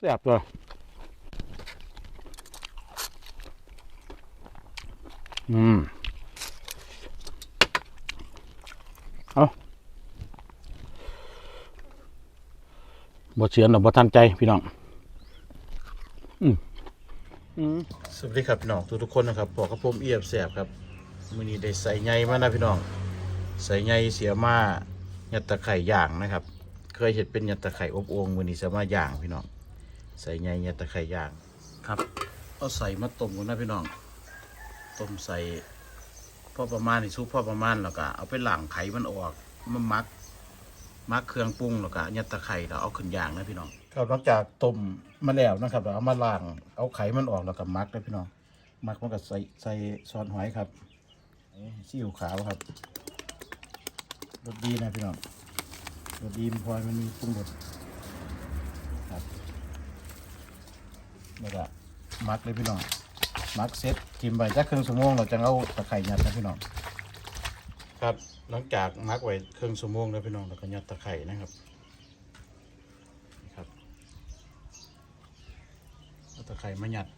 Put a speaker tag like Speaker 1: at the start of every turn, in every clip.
Speaker 1: แซ่บตัวอืม เอาบ่เชือนหรอบ่ทันใจพี่น้อง อืมอืมสวัสดีครับพี่น้องทุกทุกๆคนนะครับบอกกับผมเอียบแสบครับมือนี้ได้ใส่ใยมานะพี่น้อง ใส่ใยเสียมายัดตะไคร่ย่างนะครับ เคยเห็ดเป็นยัดตะไคร่อบโอ่งมือนี้เสียมาย่างพี่น้อง ใส่ใยยัดตะไคร่ย่างครับเอาใส่มาต้มกันนะพี่น้องต้มใส่พอประมาณนี่ซุปพอประมาณแล้วก็เอาไปล้างไขมันออกมามักมักเครื่องปรุงแล้วก็ยัดตะไคร่แล้วเอาขึ้นย่างนะพี่น้องครับหลังจากต้มมาแล้วนะครับเราเอามาล้างเอาไขมันออกแล้วก็มักนะพี่น้องมักมันก็ใส่ใส่ซอสหอยครับนี่ซีอิ๊วขาวครับรสดีนะพี่น้องรสดีมันพอมันมีปรุงรสครับ แล้วก็มักเลยพี่น้องมักเสร็จกินไปจักครึ่งชั่วโมงเราจะเอาตะไคร่ยัดนะพี่น้องครับหลังจากมักไว้ครึ่งชั่วโมงแล้วพี่น้องเราก็ยัดตะไคร่นะครับครับตะไคร่มายัด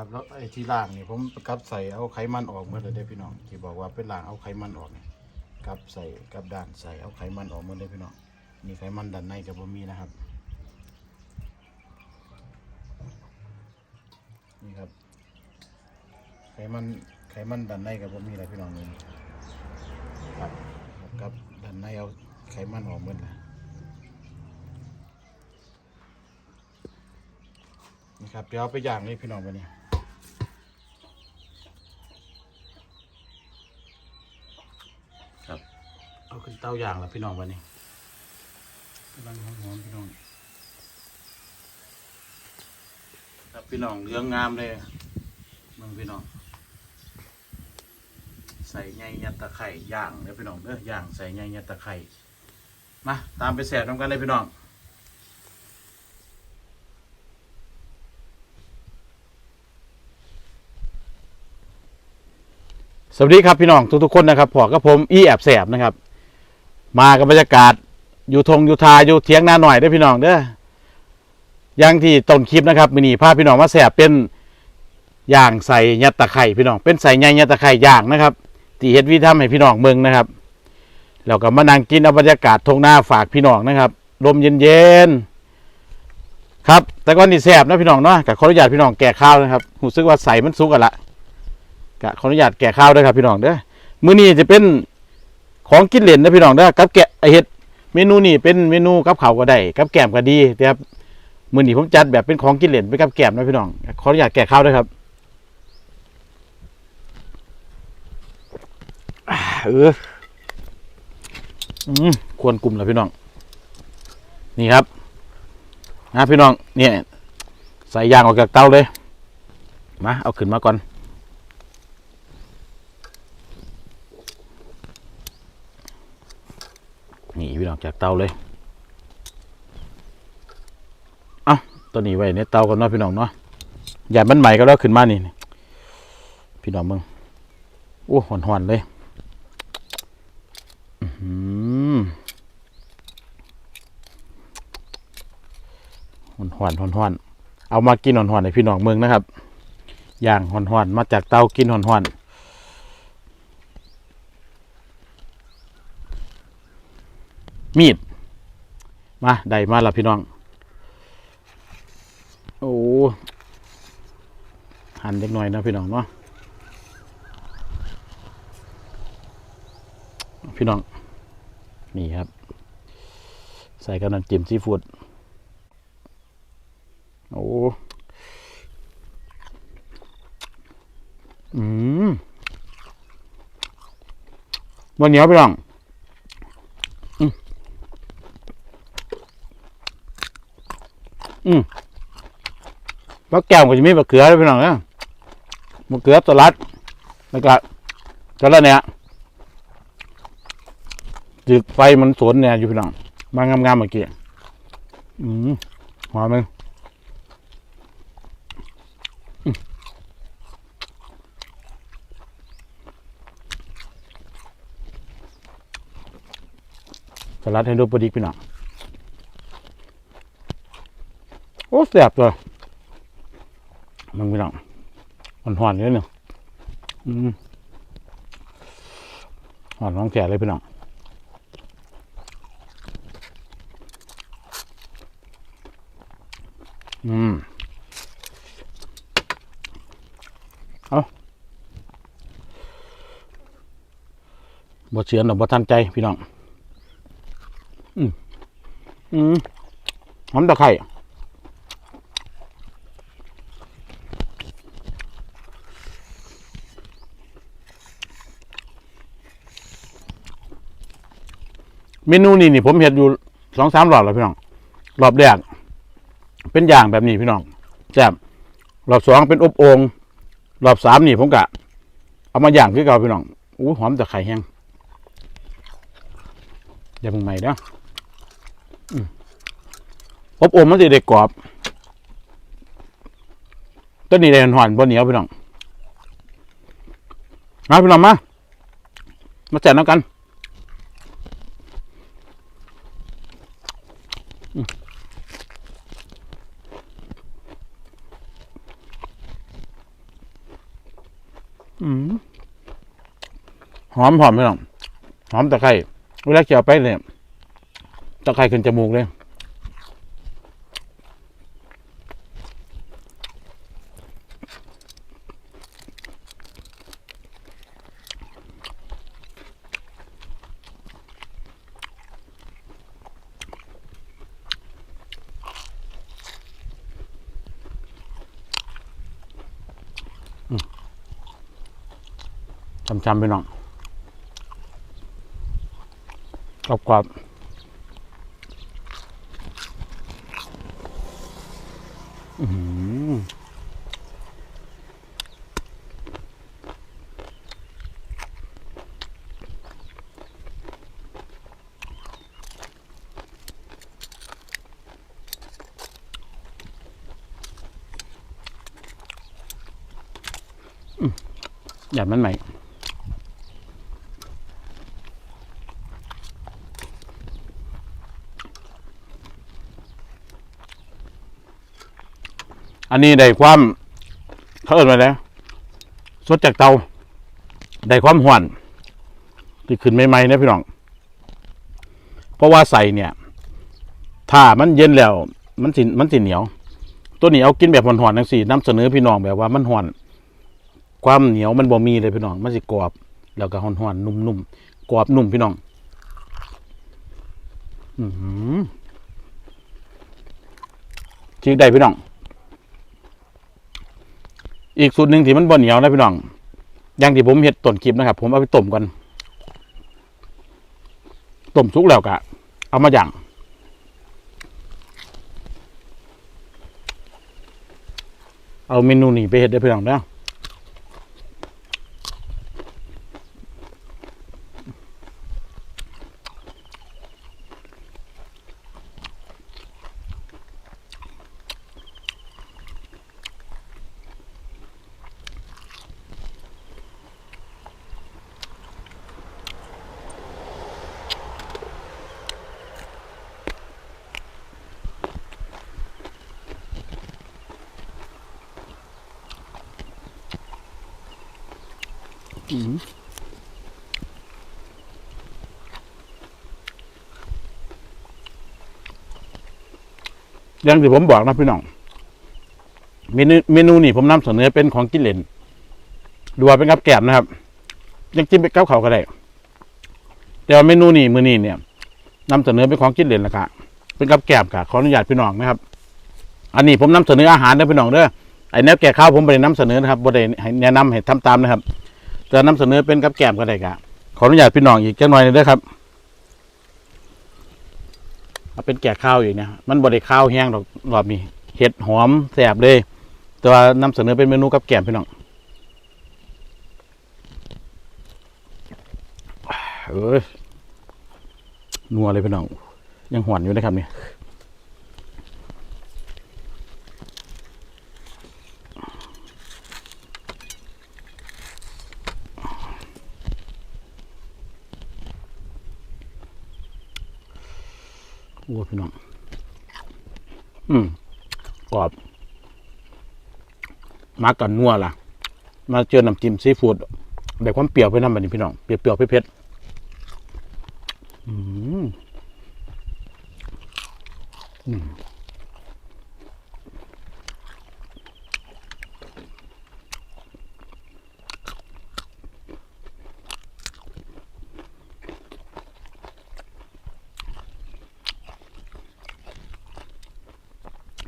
Speaker 1: ครับแล้วไอ้ ที่ล่างนี่ผมกลับใส่เอาไขมันออกหมดเลยเด้พี่น้องที่บอกว่าเป็นล่างเอาไขมันออกนี่กลับใส่กลับด้านใส่เอาไขมันออกหมดเลยพี่น้องมีไขมันด้านในกับบ่มีนะครับ นี่ครับ ไขมันไขมันด้านในกับบ่มีอะไรพี่น้องนี่ครับกับด้านในเอาไขมันออกหมดเลยนี่ครับเดี๋ยวไปย่างนี่พี่น้องไปเนี่ครับ เอาขึ้นเตาย่างแล้วพี่น้องไปนี่กำลังหอมๆพี่น้องครับพี่น้องเรื่องงามเลยเมืองพี่น้อง ใส่ไงยัดตะไคร่ย่างเด้อพี่น้องเด้อย่างใส่ไงยัดตะไคร่มาตามไปแสบน้ำกันเลยพี่น้องสวัสดีครับพี่น้องทุกๆคนนะครับพอกับผมอีแอบแสบนะครับ มากับบรรยากาศ อยู่ทงอยู่ทาอยู่เทียงนาหน่อยเด้พี่น้องเด้ออย่างที่ต้นคลิปนะครับมินีพาพี่น้องมาแสบเป็นย่างใส่ยัดตะไคร่พี่น้อง เป็นใส่ไงยัดตะไคร่ย่างนะครับที่เฮ็ดวิธีทำให้พี่น้องเมืองนะครับแล้วก็มานั่งกินเอาบรรยากาศทงหน้าฝากพี่น้องนะครับลมเย็นๆครับ แต่ก็นี่แสบนะพี่น้องเนาะกับขออนุญาตพี่น้องแก่ข้าวนะครับรู้สึกว่าใส่มันสุกกันละก็ขออนุญาตแก่ข้าวด้วยครับพี่น้องเด้อมื้อนี้จะเป็น ของกินเหลนนะพี่น้องเด้อกับแกะไอเห็ดเมนูนี้เป็นเมนูกับข้าวก็ได้กับแกมก็ดีนะครับมื้อนี้ผมจัดแบบเป็นของกินเหลนไปกับแกมนะพี่น้องขออนุญาตแก่ข้าวด้วยครับอ่าเอออืมควรกลุ่มแล้วพี่น้อง นี่ครับนะพี่น้องเนี่ยใส่ยางออกจากเตาเลยมาเอาขึ้นมาก่อน นี่พี่น้อง จากเตาเลย เอาตัวนี้ไว้ในเตากันเนาะพี่น้องเนาะอย่ามันใหม่ก็แล้วขึ้นมานี่นี่พี่น้องมึงโอ้หอนหอนๆเลยอื้อหือหอนหอนหอนหอนๆเอามากินหอนหอนๆให้พี่น้องเมืองนะครับย่างหอนหอนๆมาจากเตากินหอนหอน มีด มาได้มาแล้วพี่น้อง โอ้หั่นเล็กน้อยนะพี่น้องเนาะพี่น้อง นี่ครับ ใส่กับน้ำจิ้มซีฟู้ดโอ้อืมวันเหนียวพี่น้อง อืมมะแก้วก็จะมีมะเขือด้วยพี่น้องนะมะเขือตัวรัดแล้วก็ก็แล้วเนี่ยจึกไฟมันสวนเนี่ยอยู่พี่น้องมางามๆเมื่อกี้อืมหอมมันอืมสลัดให้ดูพอดีพี่น้องโอ้แสบตัวมึงพี่น้องมันหอนๆเลยเนี่ยอืมหอนน้องแก่เลยพี่น้องอืมเอาบ่เชือนหรอบ่ทันใจพี่น้อง อืม อืมหอมตะไคร้ เมนูนี้นี่ผมเห็นอยู่สองสามรอบแล้วพี่น้องรอบแรกเป็นอย่างแบบนี้พี่น้องแซ่บรอบสองเป็นอบโองรอบสามนี่ผมกะ เอามาอย่างคือเก่าพี่น้องอู้หอมแต่ไข่แห้งอย่าเพิ่งใหม่นะอืมอบโองมันจะได้กรอบต้นนี้ได้หอนบนเหนียวพี่น้องมาพี่น้องมามาแจกน้ำกัน หอมหอมพี่หรอกหอมตะไคร้เวลาเกี่ยวไปเนี่ยตะไคร้ขึ้นจมูกเลย จำไปน้องกรอบกรอบๆอื้อหืออืมอย่ามันใหม่ นนี้ได้ความเขาเอิ้นว่าไงสดจากเตาได้ความหวานที่ขึ้นใหม่ๆนะพี่น้อง เพราะว่าใส่เนี่ย ถ้ามันเย็นแล้ว มันสิมันสิเหนียว ตัวนี้เอากินแบบหอนๆจังสี่นำเสนอพี่น้องแบบว่ามันหอน ความเหนียวมันบ่มีเลยพี่น้อง มันสิกรอบ แล้วก็หอนๆนุ่มๆกรอบนุ่มพี่น้อง อือหือจีกได้พี่น้อง อีกสูตรหนึ่งที่มันบ่เหนียวนะพี่น้องอย่างที่ผมเห็ดต้นคลิปนะครับ ผมเอาไปต้มกันต้มสุกแล้วกะเอามาย่างเอาเมนูนี้ไปเห็ดได้พี่น้องเด้ อืมอย่างที่ผมบอกนะพี่น้อง เมนูเมนูนี่ผมนำเสนอเป็นของกินเล่นดูว่าเป็นกับแก้มนะครับ ยังกินเป็นกับเขาวก็ได้ แต่ว่าเมนูนี่มือนี้เนี่ยนำเสนอเป็นของกินเล่นละกะเป็นกับแก้มกะขออนุญาตพี่น้องนะครับ อันนี้ผมนำเสนออาหารนะพี่น้องเด้อไอ้แนวแก่ข้าวผมไม่ได้นำเสนอนะครับบ่ได้แนะนำให้ทำตามนะครับ จะนำเสนอเป็นกับแกมก็ได้กะขออนุญาตพี่น้องอีกจังหน่อยนึงด้วยครับเอาเป็นแก่ข้าวอีเนี้ยมันบดได้ข้าวแห้งหรอกรอบนี้เห็ดหอมแสบเลยตัว่านำเสนอเป็นเมนูกับแกมพี่น้องเอ้ยนัวเลยพี่น้องยังหวนอยู่นะครับเนี่ย มากันนัวล่ะ มาเจอน้ำจิ้มซีฟู้ดแบบความเปรี้ยวไปน้ำแบบนี้พี่น้อง เปรี้ยวๆเผ็ดๆอืมอืม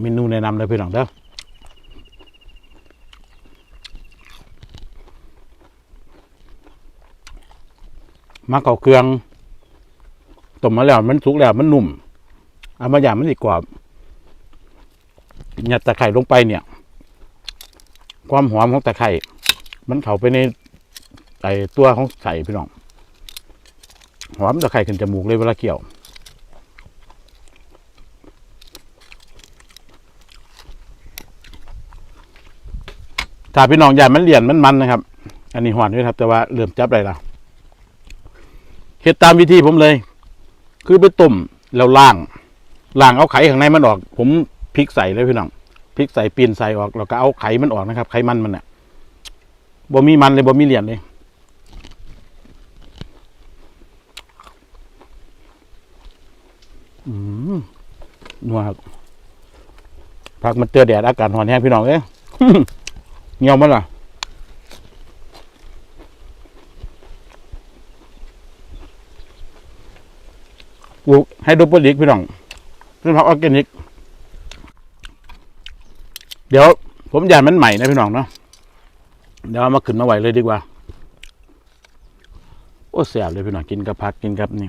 Speaker 1: เมนูแนะนำเลยพี่น้องเด้อ มาเกาเครื่องต้มมาแล้วมันสุกแล้วมันนุ่มเอามาอย่างมันดีกว่ายัดตะไคร่ลงไปเนี่ย ความหอมของตะไคร่มันเข้าไปในไอตัวของไข่พี่น้องหอมตะไคร่ขึ้นจมูกเลยเวลาเกี่ยวถ้าพี่น้องอยากมันเหลี่ยนมันมันนะครับ อันนี้หวานด้วยครับ แต่ว่าเริ่มจับได้แล้ว เฮ็ดตามวิธีผมเลย คือไปต้มแล้วล่างล่างเอาไข่ข้างในมันออก ผมพลิกใส่เลยพี่น้องพลิกใส่ปีนใส่ออกแล้วก็เอาไข่มันออกนะครับ ไข่มันมันเนี่ยบ่มีมันเลยบ่มีเหรียญเลยอืมนัวครับผักมันเตือแดดอากาศร้อนแห้งพี่น้องเอ้ยเงียวมันล่ะ ปลูกไฮโดรโปนิกพี่น้องเป็นผักออร์แกนิก เดี๋ยวผมยานมันใหม่นะพี่น้องเนาะเดี๋ยวามาขึ้นมาไหวเลยดีกว่า โอ้แสบเลยพี่น้องกินกับผักกินกับนี่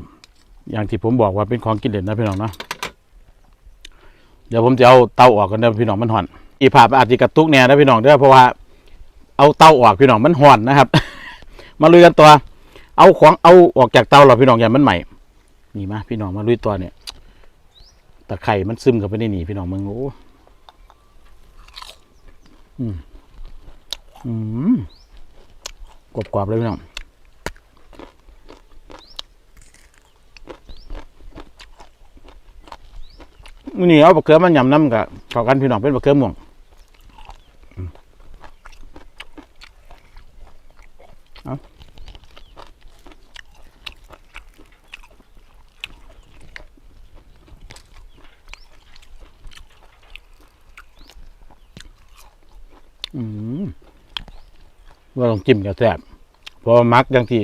Speaker 1: อย่างที่ผมบอกว่าเป็นของกินเด่นนะพี่น้องเนาะเดี๋ยวผมจะเอาเตาออกกันเด้อพี่น้องมันห่อน อีภาอาจจะกระตุกแน่นะพี่น้องเด้อเพราะว่าเอาเตาออกพี่น้องมันห่อนนะครับ มาลุยกันตัว เอาของเอาออกจากเตาเราพี่น้องอย่างมันใหม่ นี่มาพี่น้องมาลุยตัวเนี่ยตะไคร่มันซึมกับไปในนี่พี่น้องมึงโอ้อืมอืมกรอบกรอบๆเลยพี่น้องมื้อนี่เอาบะเขือมันยำน้ำกับเข้ากันพี่น้องเป็นบะเขือม่วงอืมเอาอืม ว่าต้องจิ้มกับแซ่บเพราะามักอย่างที่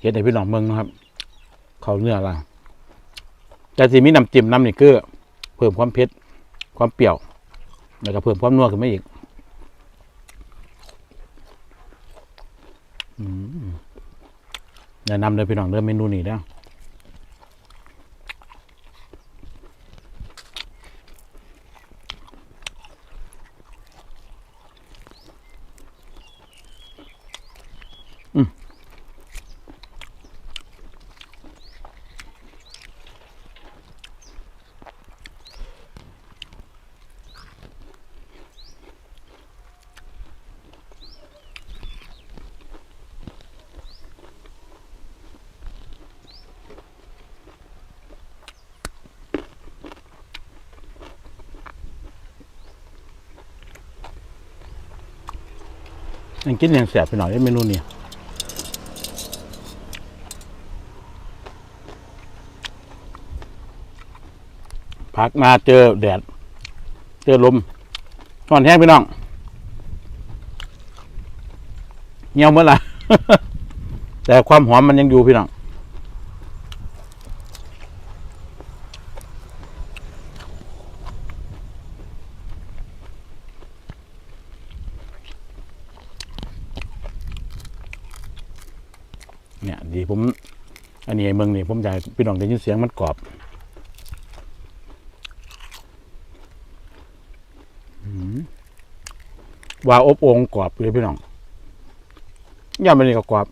Speaker 1: เห็นในพี่น้องเมืองนะครับ เขาเนื้อละแต่ที่มีน้ำจิ้มน้ำนี่คือเพิ่มความเผ็ดความเปรี้ยว แล้วก็เพิ่มความนัวขึ้นมาอีกอืมแนะนำเลยพี่น้องเริ่มเมนูนี้แล้ว ยังกินยังแสบไปหน่อยเมนูนี้พักมาเจอแดด เจอลมนอนแห้งพี่น้องเงียวเมื่อไหร่แต่ความหอมมันยังอยู่พี่น้อง เนี่ยดีผม อันนี้ไอ้เมืองนี่ผมอยากพี่น้องได้ยินเสียงมันกรอบว่าอบองกรอบเลยพี่น้องย่ามันนี่ก็กรอบ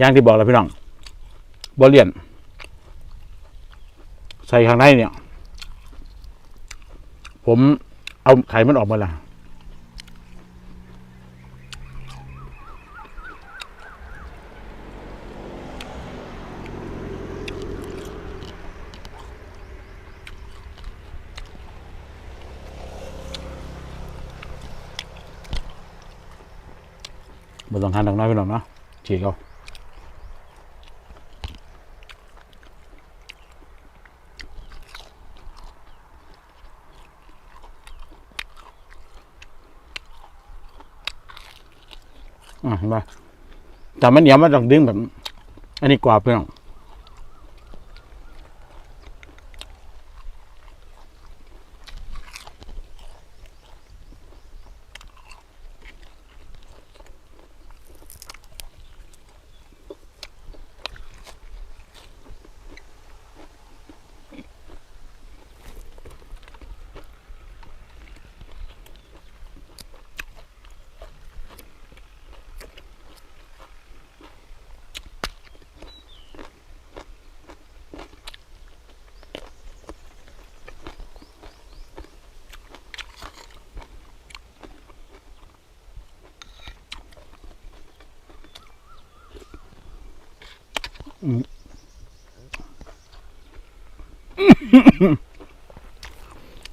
Speaker 1: ย่างที่บอกแล้วพี่น้องบอเลียน ใส่ข้างในเนี่ย ผม เอาไข่มันออกมาและบนต้องทานดังน้อยพี่น้องเนาะฉีกเอา เห็นปะแต่มันเหนียวมันต้องดึงแบบ อันนี้กว่าเพื่อน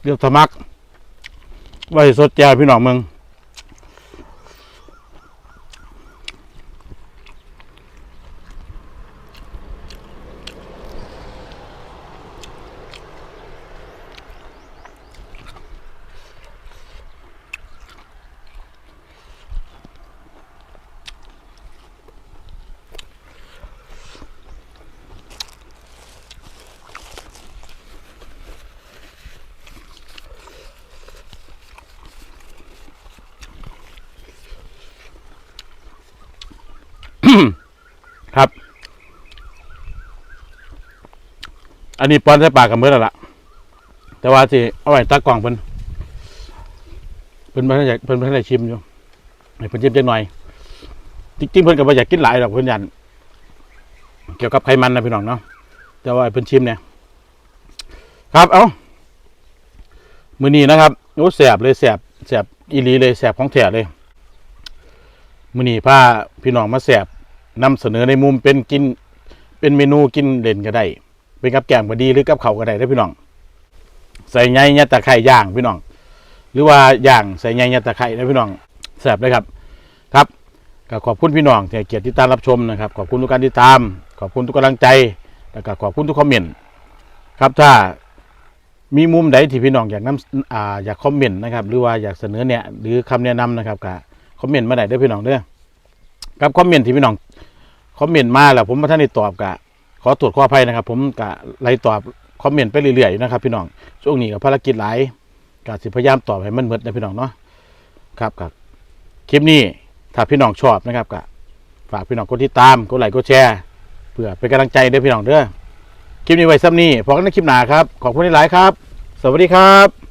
Speaker 1: เรียกสมักไว้สดแจพี่น้องเมือง อันนี้ป้อนใส่ปากกับมือแล้วล่ะ แต่ว่าสิเอาไว้ตากล่องเพิ่นเพิ่นเพิ่นอยากเพิ่นเพิ่นได้ชิมอยู่ให้เพิ่นชิมจักหน่อยจริงๆเพิ่นก็บ่อยากกินหลายดอกเพิ่นยันเกี่ยวกับไขมันนะพี่น้องเนาะแต่ว่าเพิ่นชิมเนี่ยครับเอามือนี้นะครับโอ้แสบเลยแสบแสบอีหลีเลยแสบของแท้เลย มือนี้พาพี่น้องมาแสบนำเสนอในมุมเป็นกินเป็นเมนูกินเด่นก็ได้ เป็นกับแกงก็ดีหรือกับเขาก็ได้ได้พี่น้อง ใส่ไงยะตะไคร่ย่างพี่น้อง หรือว่าย่างใส่ไงยะตะไคร่นะพี่น้องแซ่บเลยครับครับก็ขอบคุณพี่น้องที่เกียรติติดตามรับชมนะครับ ขอบคุณทุกการติดตาม ขอบคุณทุกกำลังใจแล้วก็ขอบคุณทุกคอมเมนต์ครับถ้ามีมุมใดที่พี่น้องอยากนำอ่าอยากคอมเมนต์นะครับ หรือว่าอยากเสนอเนี่ยหรือคำแนะนำนะครับก็คอมเมนต์มาได้เด้อพี่น้องเด้อครับคอมเมนต์ที่พี่น้องคอมเมนต์มาแล้วผมมาท่านได้ตอบกะ ขอตรวจข้อภัยนะครับ ผมกะไล่ตอบคอมเมนต์ไปเรื่อยๆอยู่นะครับ พี่น้องช่วงนี้กับภารกิจหลายกะสิพยายามตอบให้มันเหมดนนะพี่น้องเนาะครับกับคลิปนี้ถ้าพี่น้องชอบนะครับกะฝากพี่น้องกดติดตามกดไลค์กดแชร์เพื่อเป็นกำลังใจด้อพี่น้องเด้อคลิปนี้ไว้ซ้ำนี้พอกันในคลิปหน้าครับขอบคุณหลายครับ สวัสดีครับ